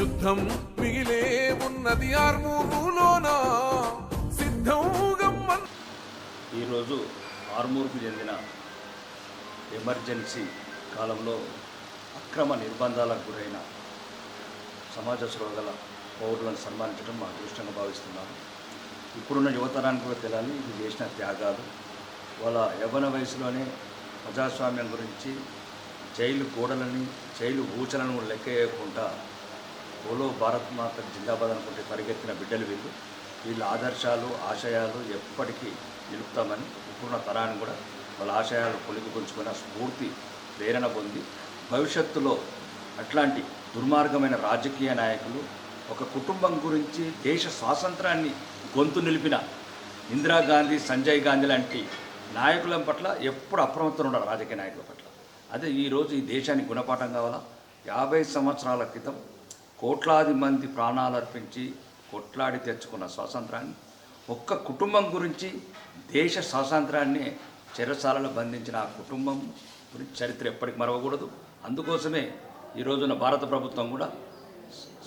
యుద్ధం మిగిలే ఉన్నది ఆర్మూరులోనా. సిద్ధం ఈరోజు ఆర్మూర్కు చెందిన ఎమర్జెన్సీ కాలంలో అక్రమ నిర్బంధాలకు గురైన సమాజ గల పౌరులను సన్మానించడం మా అదృష్టంగా భావిస్తున్నాను. ఇప్పుడున్న యువతరానికి కూడా తెలియాలి ఇది చేసిన త్యాగాలు. వాళ్ళ యవ్వన వయసులోనే ప్రజాస్వామ్యం గురించి జైలు గోడలని జైలు ఊచలను లెక్క వేయకుండా బోలో భారత్ మాత జిందాబాద్ అనుకుంటే పరిగెత్తిన బిడ్డలు వీళ్ళు. వీళ్ళ ఆదర్శాలు ఆశయాలు ఎప్పటికీ నిలుపుతామని ఇప్పుడున్న తరాన్ని కూడా వాళ్ళ ఆశయాలు పొలిగిపుంచుకున్న స్ఫూర్తి ప్రేరణ పొంది భవిష్యత్తులో అట్లాంటి దుర్మార్గమైన రాజకీయ నాయకులు ఒక కుటుంబం గురించి దేశ స్వాతంత్రాన్ని గొంతు నిలిపిన ఇందిరాగాంధీ సంజయ్ గాంధీ లాంటి నాయకుల పట్ల ఎప్పుడు అప్రమత్తం ఉండాలి రాజకీయ నాయకుల పట్ల. అదే ఈరోజు ఈ దేశానికి గుణపాఠం కావాలా? యాభై సంవత్సరాల క్రితం కోట్లాది మంది ప్రాణాలు అర్పించి కొట్లాడి తెచ్చుకున్న స్వాతంత్రాన్ని ఒక్క కుటుంబం గురించి దేశ స్వాతంత్రాన్ని చెరసాలలో బంధించిన ఆ కుటుంబం గురించి చరిత్ర ఎప్పటికి మరవకూడదు. అందుకోసమే ఈ రోజున భారత ప్రభుత్వం కూడా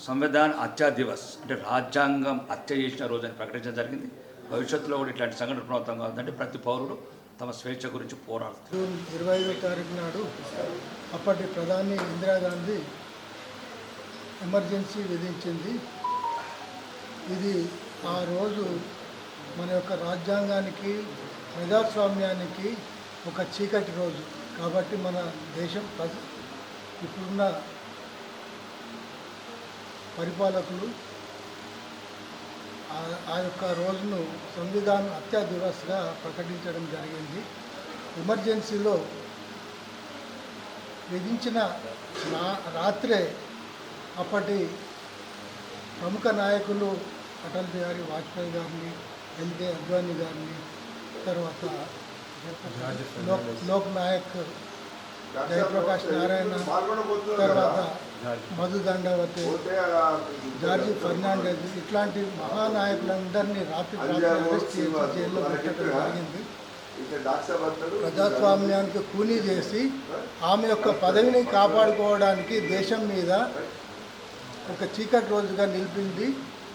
సంవిధాన్ హత్యా దివస్ అంటే రాజ్యాంగం హత్య చేసిన రోజని ప్రకటించడం జరిగింది. భవిష్యత్తులో కూడా ఇట్లాంటి సంఘటన పునరావృతం కాదంటే ప్రతి పౌరుడు తమ స్వేచ్ఛ గురించి పోరాడుతారు జూన్ ఇరవై ఐదో తారీఖు నాడు అప్పటి ప్రధాని ఇందిరాగాంధీ ఎమర్జెన్సీ విధించింది. ఇది ఆ రోజు మన యొక్క రాజ్యాంగానికి ప్రజాస్వామ్యానికి ఒక చీకటి రోజు. కాబట్టి మన దేశం ప్రజ ఇప్పుడున్న పరిపాలకులు ఆ- యొక్క రోజును సంవిధానం అత్యాదురస్గా ప్రకటించడం జరిగింది. ఎమర్జెన్సీలో విధించిన నా రాత్రే అప్పటి ప్రముఖ నాయకులు అటల్ బిహారీ వాజ్పేయి గారిని ఎల్కే అద్వానీ గారిని తర్వాత లోక్ లోక్ నాయక్ జయప్రకాష్ నారాయణ తర్వాత మధు దండవతి జార్జి ఫెర్నాండెస్ ఇట్లాంటి మహానాయకులందరినీ రాత్రి అరెస్ట్ చేసి జైల్లో పెట్టడం జరిగింది. ప్రజాస్వామ్యానికి కూలీ చేసి ఆమె యొక్క పదవిని కాపాడుకోవడానికి దేశం మీద ఒక చీకటి రోజుగా నిలిపింది.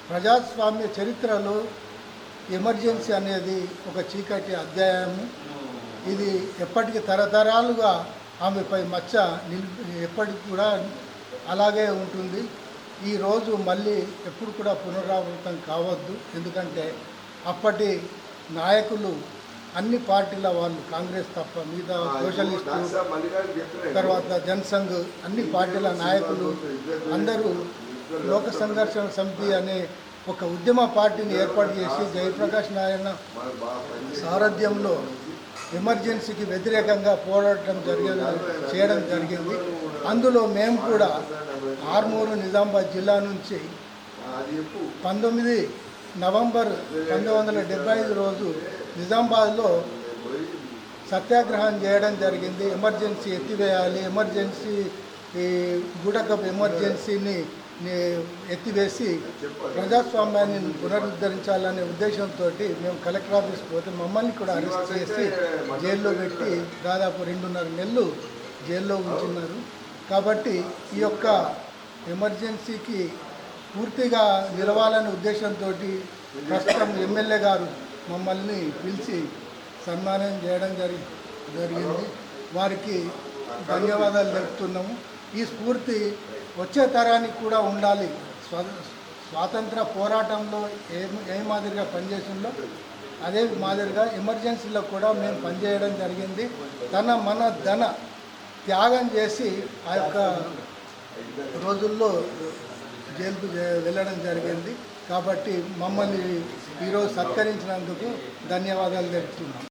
ప్రజాస్వామ్య చరిత్రలో ఎమర్జెన్సీ అనేది ఒక చీకటి అధ్యాయము. ఇది ఎప్పటికీ తరతరాలుగా ఆమెపై మచ్చ నిలిపి ఎప్పటికి కూడా అలాగే ఉంటుంది. ఈ రోజు మళ్ళీ ఎప్పుడు కూడా పునరావృతం కావద్దు. ఎందుకంటే అప్పటి నాయకులు అన్ని పార్టీల వాళ్ళు కాంగ్రెస్ తప్ప మిగతా సోషలిస్టు తర్వాత జనసంఘ్ అన్ని పార్టీల నాయకులు అందరూ లోక సంఘర్షణ సమితి అనే ఒక ఉద్యమ పార్టీని ఏర్పాటు చేసి జయప్రకాష్ నారాయణ సారథ్యంలో ఎమర్జెన్సీకి వ్యతిరేకంగా పోరాటం జరిగేది చేయడం జరిగింది. అందులో మేము కూడా ఆర్మూరు నిజామాబాద్ జిల్లా నుంచి పంతొమ్మిది నవంబర్ పంతొమ్మిది వందల డెబ్బై ఐదు రోజు నిజామాబాద్లో సత్యాగ్రహం చేయడం జరిగింది. ఎమర్జెన్సీ ఎత్తివేయాలి ఎమర్జెన్సీ ఈ గుడకప్ ఎమర్జెన్సీని ఎత్తివేసి ప్రజాస్వామ్యాన్ని పునరుద్ధరించాలనే ఉద్దేశంతో మేము కలెక్టర్ ఆఫీస్ పోతే మమ్మల్ని కూడా అరెస్ట్ చేసి జైల్లో పెట్టి దాదాపు రెండున్నర నెలలు జైల్లో ఉంచున్నారు. కాబట్టి ఈ యొక్క ఎమర్జెన్సీకి పూర్తిగా నిలవాలనే ఉద్దేశంతో ప్రస్తుతం ఎమ్మెల్యే గారు మమ్మల్ని పిలిచి సన్మానం చేయడం జరి జరిగింది. వారికి ధన్యవాదాలు తెలుపుతున్నాము. ఈ స్ఫూర్తి వచ్చే తరానికి కూడా ఉండాలి. స్వ స్వాతంత్ర పోరాటంలో ఏ ఏ మాదిరిగా పనిచేసిందో అదే మాదిరిగా ఎమర్జెన్సీలో కూడా మేము పనిచేయడం జరిగింది. తన మన ధన త్యాగం చేసి ఆ యొక్క రోజుల్లో జైలుకు వెళ్ళడం జరిగింది. కాబట్టి మమ్మల్ని ఈరోజు సత్కరించినందుకు ధన్యవాదాలు తెలుపుతున్నాం.